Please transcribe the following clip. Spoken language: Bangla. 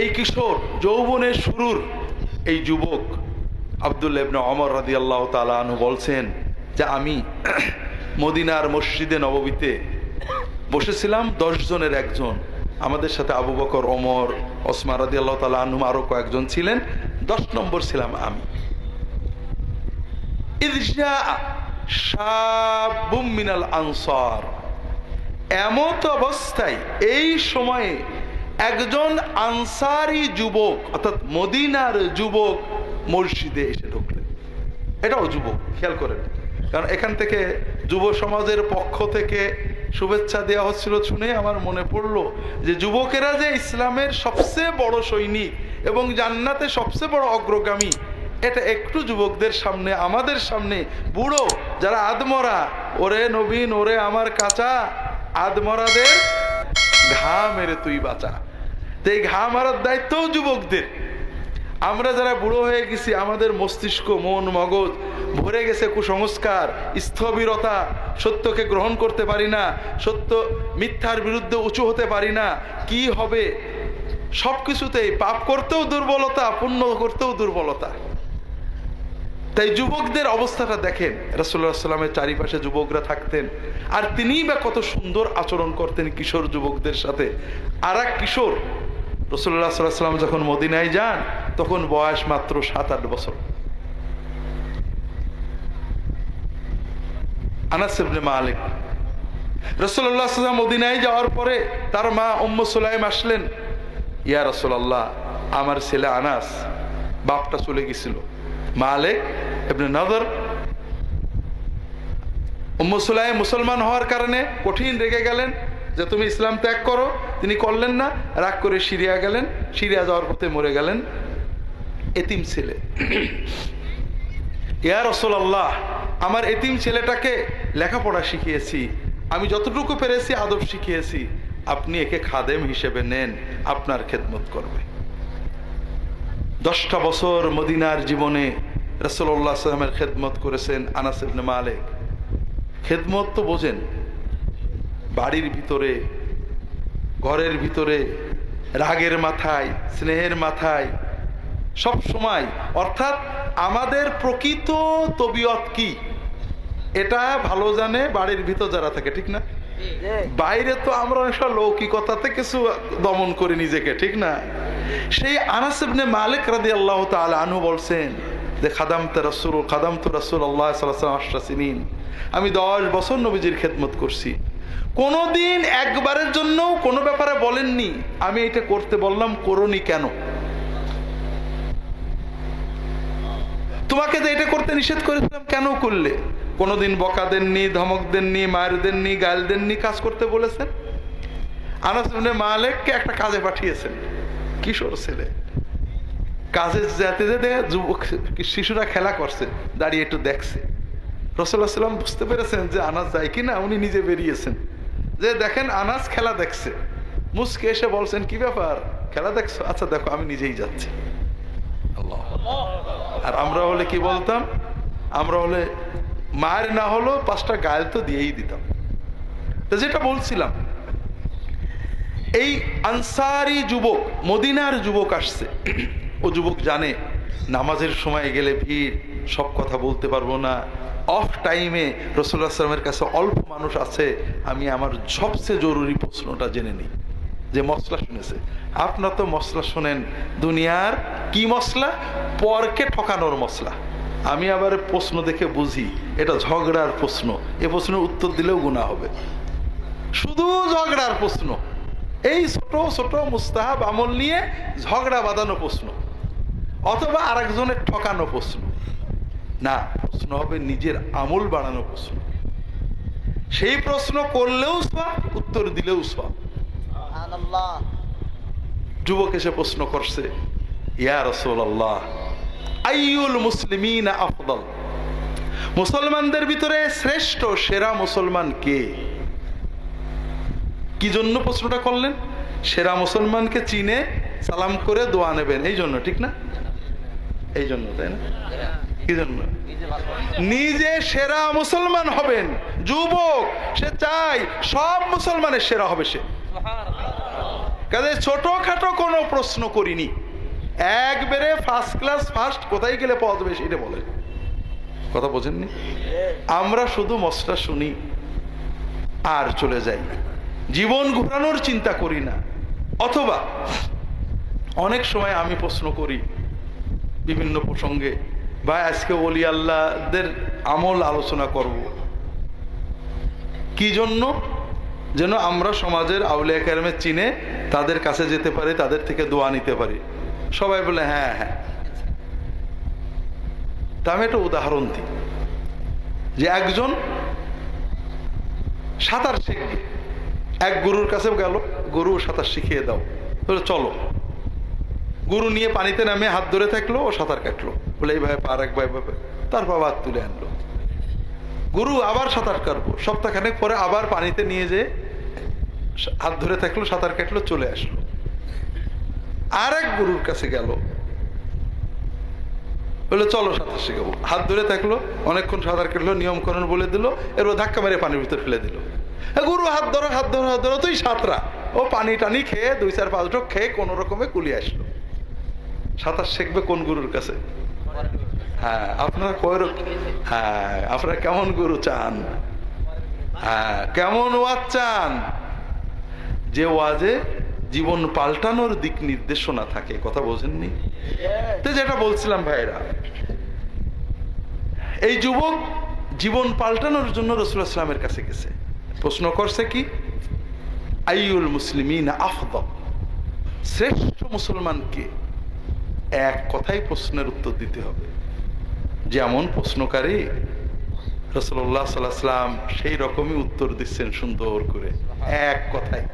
এই কিশোর যৌবনের শুরুর এই যুবক আবদুল্লা ইবনে অমর রাদি আল্লাহ তালু বলছেন যে আমি মদিনার মসজিদে নববীতে বসেছিলাম জনের একজন, আমাদের সাথে আবু বকর অমর ওসমান রাদি আল্লাহ তালা আনহুম আরও কয়েকজন ছিলেন, দশ নম্বর ছিলাম আমি। মিনাল আনসার, এমত অবস্থায় এই সময়ে একজন আনসারি যুবক, অর্থাৎ মদিনার যুবক মসজিদে এসে ঢুকলেন। এটাও যুবক, খেয়াল করেন। কারণ এখান থেকে যুব সমাজের পক্ষ থেকে শুভেচ্ছা দেওয়া হচ্ছিল শুনে আমার মনে পড়ল যে যুবকেরা যে ইসলামের সবচেয়ে বড় সৈনিক এবং জান্নাতে সবচেয়ে বড় অগ্রগামী, এটা একটু যুবকদের সামনে, আমাদের সামনে, বুড়ো, যারা আদমরা, ওরে নবীন, ওরে আমার কাঁচা, আদমরাদের ঘা মেরে তুই বাঁচা। তো এই ঘা মারার দায়িত্বও যুবকদের। আমরা যারা বুড়ো হয়ে গেছি, আমাদের মস্তিষ্ক, মন, মগজ ভরে গেছে কুসংস্কার, স্থবিরতা। সত্যকে গ্রহণ করতে পারি না, সত্য মিথ্যার বিরুদ্ধে উঁচু হতে পারি না। কি হবে? সব কিছুতেই পাপ করতেও দুর্বলতা, পুণ্য করতেও দুর্বলতা। তাই যুবকদের অবস্থাটা দেখেন রাসুল্লাহ সাল্লামের চারিপাশে যুবকরা থাকতেন। আর তিনিই বা কত সুন্দর আচরণ করতেন কিশোর যুবকদের সাথে। আর কিশোর রসুল্লাহ সাল্লাহ সাল্লাম যখন মদিনায় যান, তখন বয়স মাত্র সাত আট বছর। মালিক মদিনায় যাওয়ার পরে তার মা উম্ম সুলাইম আসলেন, ইয়া রসুল্লাহ আমার ছেলে আনাস, বাপটা চলে গেছিল। মালিক এমনি নজর উম্ম সুলাইম মুসলমান হওয়ার কারণে কঠিন রেগে গেলেন। যে তুমি ইসলাম ত্যাগ করো, তিনি করলেন না, রাগ করে সিরিয়া গেলেন, সিরিয়া যাওয়ার পথে মরে গেলেন। এতিম ছেলে। ইয়া রসোল্লাহ আমার এতিম ছেলেটাকে লেখাপড়া শিখিয়েছি, আমি যতটুকু পেরেছি আদব শিখিয়েছি, আপনি একে খাদেম হিসেবে নেন, আপনার খেদমত করবে। দশটা বছর মদিনার জীবনে রসল্লাহ সাল্লামের খেদমত করেছেন আনাস ইবনে মালিক। খেদমত তো বোঝেন বাড়ির ভিতরে, ঘরের ভিতরে, রাগের মাথায়, স্নেহের মাথায়, সব সময়। অর্থাৎ আমাদের প্রকৃত তবিয়ত কি? এটা ভালো জানে বাড়ির ভিতর যারা থাকে, ঠিক না? বাইরে তো আমরা অনেক লৌকিকতাতে কিছু দমন করি নিজেকে, ঠিক না? সেই আনাস ইবনে মালিক রাদি আল্লাহ তাআলা আনু বলছেন যে খাদাম তে খাদাম তো রসুল আল্লাহ সাল্লাম আশরাসিনিন। আমি দশ বছর নবীজির খেদমত করছি। কোনোদিন একবারের জন্য কোনো ব্যাপারে বলেননি। আমি এটা করতে বললাম, করনি কেন? তোমাকে যে এটা করতে নিষেধ করেছিলাম, কেন করলে? কোনোদিন বকা দেননি, ধমক দেননি মায়ের দেননি, গাল দেননি, কাজ করতে বলেছেন? আনাস মালিককে একটা কাজে পাঠিয়েছেন। কিশোর ছেলে। কাজে যেতে যেতে যুবক, শিশুরা খেলা করছে, দাঁড়িয়ে একটু দেখছে। রসল্লাহ সাল্লাম বুঝতে পেরেছেন যে আনাস যায় কিনা, উনি নিজে বেরিয়েছেন। যে দেখেন আনাস খেলা দেখছে। মুসকে এসে বলছেন, কি ব্যাপার? খেলা দেখছ? আচ্ছা দেখো, আমি নিজেই যাচ্ছি। আর আমরা হলে কি বলতাম? আমরা হলে মায়ের না হলো পাঁচটা গায়েল তো দিয়েই দিতাম। তো যেটা বলছিলাম, এই আনসারি যুবক, মদিনার যুবক আসছে। ও যুবক জানে, নামাজের সময় গেলে ভিড়, সব কথা বলতে পারব না। অফ টাইমে রসুল্লাহ আসলামের কাছে অল্প মানুষ আছে, আমি আমার সবচেয়ে জরুরি প্রশ্নটা জেনে নিই। যে মশলা শুনেছে। আপনার তো মশলা শোনেন, দুনিয়ার কি মশলা? পরকে ঠকানোর মশলা। আমি আবার প্রশ্ন দেখে বুঝি, এটা ঝগড়ার প্রশ্ন। এ প্রশ্নের উত্তর দিলেও গুণা হবে। শুধু ঝগড়ার প্রশ্ন। এই ছোট ছোট মুস্তাহাব আমল নিয়ে ঝগড়া বাঁধানো প্রশ্ন। অথবা আরেকজনের ঠকানো প্রশ্ন। না প্রশ্ন হবে নিজের আমল বাড়ানো প্রশ্ন। সেই প্রশ্ন করলেও সব উত্তর দিলেও সব যুবক এসে প্রশ্ন করছে ইয়া রসোল আল্লাহ আইউল মুসলিমিন আফদল? মুসলমানদের ভিতরে শ্রেষ্ঠ সেরা মুসলমান কে? কি জন্য প্রশ্নটা করলেন? সেরা মুসলমানকে চিনে সালাম করে দোয়া নেবেন এই জন্য ঠিক না? এই জন্য তাই না? নিজে সেরা মুসলমান হবেন, যুবক, সে চাই সব মুসলমানের সেরা হবে সে। কাজে ছোটখাটো কোনো প্রশ্ন করিনি। একবারে ফার্স্ট ক্লাস ফার্স্ট কোথায় গেলে পাওয়া যাবে সেটা বলে কথা বোঝেননি? আমরা শুধু মশলা শুনি, আর চলে যাই। জীবন ঘোরানোর চিন্তা করি না। অথবা অনেক সময় আমি প্রশ্ন করি বিভিন্ন প্রসঙ্গে। বা আজকে অলি আল্লাহদের আমল আলোচনা করব। কি জন্য? যেন আমরা সমাজের আউলিয়া ক্যারামে চিনে তাদের কাছে যেতে পারি, তাদের থেকে দোয়া নিতে পারি। সবাই বলে হ্যাঁ হ্যাঁ। তা আমি একটা উদাহরণ দিই। যে একজন সাঁতার শিখবে। এক গুরুর কাছে গেল, গুরু, সাঁতার শিখিয়ে দাও। চলো। গুরু নিয়ে পানিতে নামে হাত ধরে থাকল, ও সাঁতার কাটলো। বলে এইভাবে পা রাখব এইভাবে তার বাবা তুলে আনলো। গুরু আবার সাঁতার কাটবো সপ্তাহখানেক পরে আবার পানিতে নিয়ে যেয়ে হাত ধরে থাকল, সাঁতার কাটলো, চলে আসলো। আর এক গুরুর কাছে গেল। বলে চলো সাঁতার শেখাবো। হাত ধরে থাকল, অনেকক্ষণ সাঁতার কাটলো নিয়মকরণ বলে দিল এর ধাক্কা মেরে পানির ভিতর ফেলে দিল। গুরু হাত ধরো হাত ধরো হাত ধরো, তুই সাঁতরা। ও পানি টানি খেয়ে দুই চার পাঁচ খেয়ে কোনো রকমে কুলিয়ে আসলো। সাঁতার শিখবে কোন গুরুর কাছে? হ্যাঁ আপনারা কয় হ্যাঁ আপনারা কেমন চান? হ্যাঁ কেমন ওয়াজ চান? যে ওয়াজে জীবন পাল্টানোর দিক নির্দেশনা থাকে, কথা বোঝেননি? তো যেটা বলছিলাম ভাইরা এই যুবক জীবন পাল্টানোর জন্য রসুল ইসলামের কাছে গেছে। প্রশ্ন করছে কি? আইউল মুসলিমিন আফদ? শ্রেষ্ঠ মুসলমানকে এক কথাই প্রশ্নের উত্তর দিতে হবে। যেমন প্রশ্নকারী রসল্লাহ সাল্লাহ সাল্লাম সেই রকমই উত্তর দিচ্ছেন সুন্দর করে। এক কথায়।